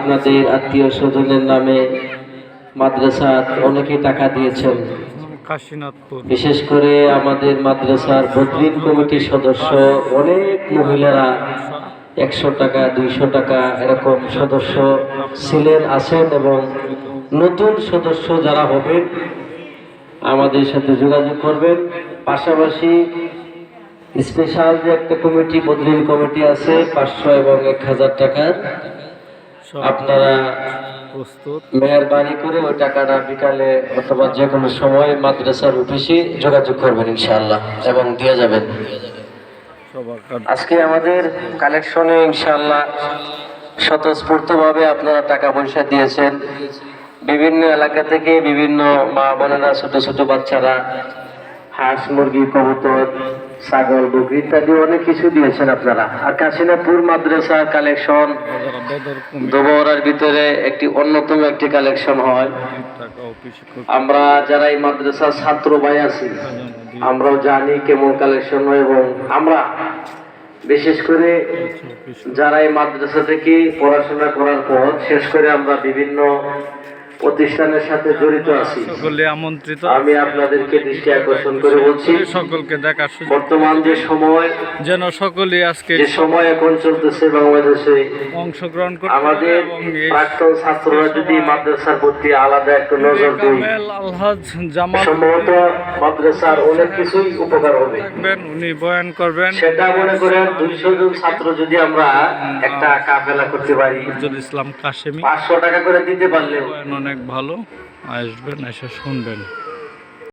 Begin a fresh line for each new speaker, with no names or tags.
আপনাদের আত্মীয় স্বজনের নামে মাদ্রাসা অনেকে টাকা দিয়েছেন। বিশেষ করে আমাদের মাদ্রাসার বদরিন কমিটির সদস্য অনেক মহিলারা একশো টাকা দুইশো টাকা এরকম সদস্য ছিলেন আছেন এবং নতুন সদস্য যারা হবেন আমাদের সাথে যোগাযোগ করবেন। পাশাপাশি স্পেশাল যে একটা কমিটি বদরিন কমিটি আছে পাঁচশো এবং এক হাজার টাকার আপনারা
প্রস্তুত।
মেহরবানি করে ওই টাকাটা বিকালে অথবা যে কোনো সময় মাদ্রাসার অফিসে যোগাযোগ করবেন ইনশাআল্লাহ এবং দিয়ে যাবেন। আজকে আমাদের কালেকশনে ইনশাআল্লাহ স্বতঃস্ফূর্তভাবে আপনারা টাকা পয়সা দিয়েছেন। বিভিন্ন এলাকা থেকে বিভিন্ন মা বোনেরা ছোট ছোট বাচ্চারা হাঁস, মুরগি, কবুতর, ছাগল, বকরি ইত্যাদি অনেক কিছু দিয়েছেন আপনারা। আর কাশিনাপুর মাদ্রাসার কালেকশন দুবহরার ভিতরে একটি অন্যতম একটি কালেকশন হয়। আমরা যারা এই মাদ্রাসার ছাত্র ভাই আছি, আমরাও জানি কেমন কালেকশন হয় এবং আমরা বিশেষ করে যারা এই মাদ্রাসা থেকে পড়াশোনা করার পর শেষ করে আমরা বিভিন্ন প্রতিষ্ঠানের সাথে জড়িত আছি।
সকলে আমন্ত্রিত
আমি আপনাদেরকে দৃষ্টি আকর্ষণ করে বলছি
সকলকে দেখার সুযোগ
বর্তমান যে সময়
যেন সকলে আজকে
যে সময় এখন চলতেছে বাংলাদেশে
অংশগ্রহণ করতে
আমাদের প্রাক্তন ছাত্ররা যদি মাদ্রাসার প্রতি আলাদা একটা নজর
কামেল আলহাজ জামাল
সম্ভবত মাদ্রাসার অনেক কিছুই উপকার হবে।
উনি বয়ান করবেন।
সেটা মনে করেন দুইশো জন ছাত্র যদি আমরা একটা কাফেলা করতে পারি
ইসলাম কাশেমি।
পাঁচশো টাকা করে দিতে পারলেও
অনেক ভালো আসবেন এসে শুনবেন।